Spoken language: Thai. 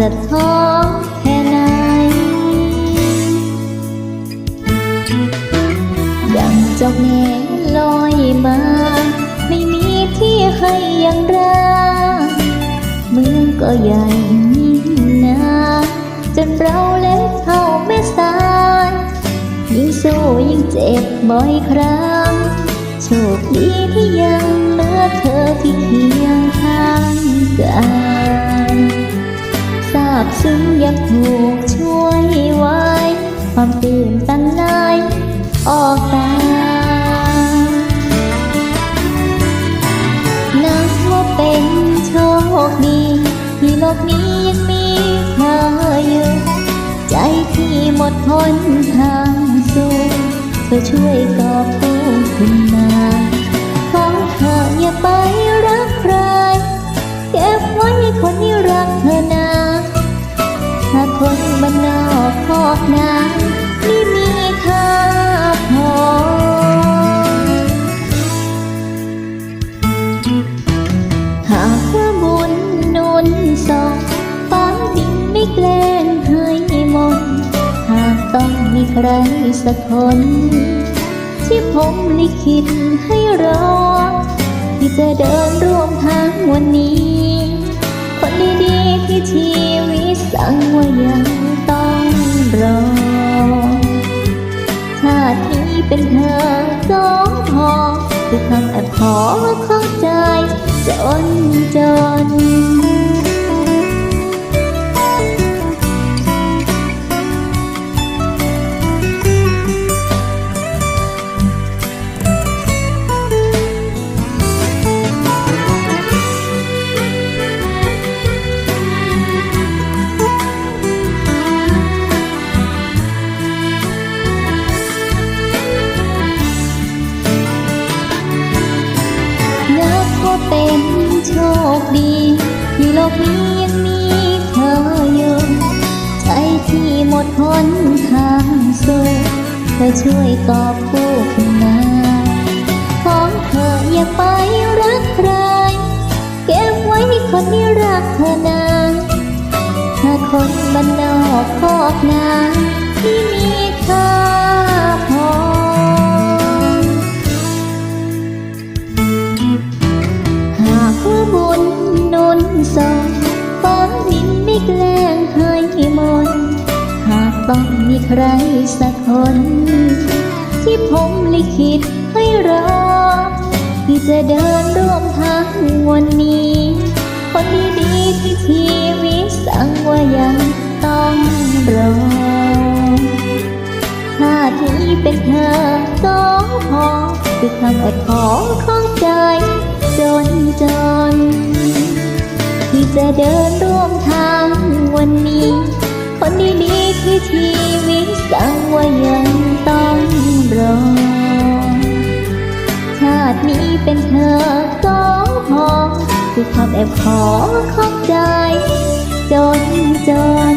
จะท้อแค่ไหนยังจอกแงลอยมา ไม่มีที่ให้ยังรักมือก็ใหญ่นิ่งนาจนเราเล็กเท่าเม่สานยิ่งสู้ยิ่งเจ็บบ่อยครั้ง โชคดีที่ยังเมื่อเธอที่เคียงข้าง นับว่าเป็นโชคดีที่โลกนี้ยังมีเธออยู่ ใจที่หมดหนทางสู้เธอช่วยกอบกู้ขึ้นมาขอเธออย่าไปรักใคร เก็บไว้ให้คนที่รักเธอนาถ้าคนบ้านนอกคอกนา ใครสักคน ที่ผมลิขิตให้รอ ที่จะเดินร่วมทางวันนี้ คนดีๆที่ชีวิตสั่งว่ายังต้องรอชาตินี้เป็นเธอสองพอคือคำแอบขอของใจจนจน กนี้ยังมีเธออยู่ ใจที่หมดหนทางสู้เธอช่วยกอบกู้ขึ้นมาของเธออย่าไปรักใคร เก็บไว้ให้คนที่รักเธอนานถ้าคนบ้านนอกคอกนาที่มีค่าพอ ต้องมีใครสักคน ที่ผมลิขิตให้รอ ที่จะเดินร่วมทางวันนี้ คนดีๆที่ชีวิตสั่งว่ายังต้องรอชาตินี้เป็นเธอสองพอคือคำอดขอของใจจนจน ที่จะเดินร่วมทางวันนี้ คนดี ชีวิตสังว่ายังต้องรอ ชาตินี้เป็นเธอสองหอคือความแอบขอของใจ จนจน